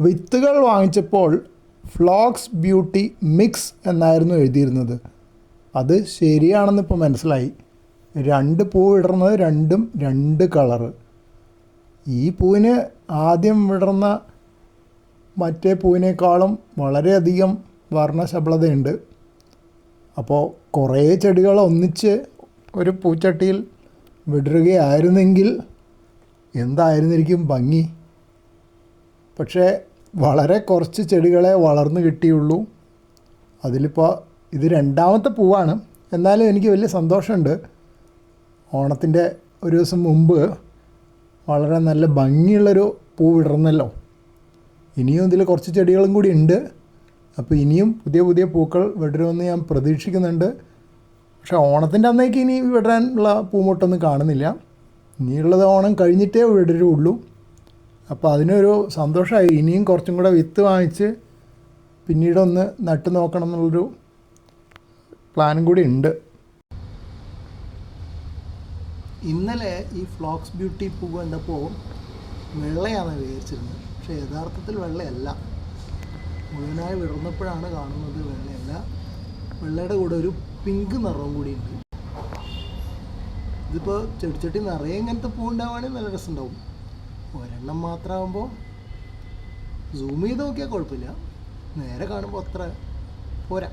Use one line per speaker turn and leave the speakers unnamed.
വിത്തുകൾ വാങ്ങിച്ചപ്പോൾ ഫ്ലോക്സ് beauty mix എന്നായിരുന്നു എഴുതിയിരുന്നത്. അത് ശരിയാണെന്ന് ഇപ്പോൾ മനസ്സിലായി. രണ്ട് പൂ ഇടുന്നത് രണ്ടും രണ്ട് കളറ്. ഈ പൂവിന് ആദ്യം വിടർന്ന മറ്റേ പൂവിനേക്കാളും വളരെയധികം വർണശബളതയുണ്ട് അപ്പോൾ കുറേ ചെടികൾ ഒന്നിച്ച് ഒരു പൂച്ചട്ടിയിൽ വിടരുകയായിരുന്നെങ്കിൽ എന്തായിരുന്നിരിക്കും ഭംഗി. പക്ഷേ വളരെ കുറച്ച് ചെടികളെ വളർന്നു കിട്ടിയുള്ളൂ. അതിലിപ്പോൾ ഇത് രണ്ടാമത്തെ പൂവാണ്. എന്നാലും എനിക്ക് വലിയ സന്തോഷമുണ്ട്. ഓണത്തിന്റെ ഒരു ദിവസം മുമ്പ് വളരെ നല്ല ഭംഗിയുള്ളൊരു പൂ വിടർന്നല്ലോ. ഇനിയും ഇതിൽ കുറച്ച് ചെടികളും കൂടി ഉണ്ട്. അപ്പോൾ ഇനിയും പുതിയ പുതിയ പൂക്കൾ വിടരുമെന്ന് ഞാൻ പ്രതീക്ഷിക്കുന്നുണ്ട്. പക്ഷേ ഓണത്തിന്റെ അന്നേക്ക് ഇനി വിടരാനുള്ള പൂമൊട്ടൊന്നും കാണുന്നില്ല. ഇനിയുള്ളത് ഓണം കഴിഞ്ഞിട്ടേ വിടരുള്ളൂ. അപ്പോൾ അതിനൊരു സന്തോഷമായി ഇനിയും കുറച്ചും കൂടെ വിത്ത് വാങ്ങിച്ച് പിന്നീടൊന്ന് നട്ടു നോക്കണം എന്നുള്ളൊരു പ്ലാനും കൂടി ഉണ്ട്. ഇന്നലെ ഈ ഫ്ലോക്സ് ബ്യൂട്ടി പൂ കണ്ടപ്പോൾ വെള്ളയാണ് വിചാരിച്ചിരുന്നത്. പക്ഷേ യഥാർത്ഥത്തിൽ വെള്ളയല്ല. മുഴുവനായി വിടർന്നപ്പോഴാണ് കാണുന്നത് വെള്ളയല്ല. വെള്ളയുടെ കൂടെ ഒരു പിങ്ക് നിറവും കൂടി ഉണ്ട്. ഇതിപ്പോൾ ചെടിച്ചട്ടി നിറയെ ഇങ്ങനത്തെ പൂ ഉണ്ടാവുകയാണെങ്കിൽ നല്ല രസമുണ്ടാവും. ഒരെണ്ണം മാത്രമാകുമ്പോൾ സൂം ചെയ്ത് നോക്കിയാൽ കുഴപ്പമില്ല നേരെ കാണുമ്പോൾ അത്ര പോരാ.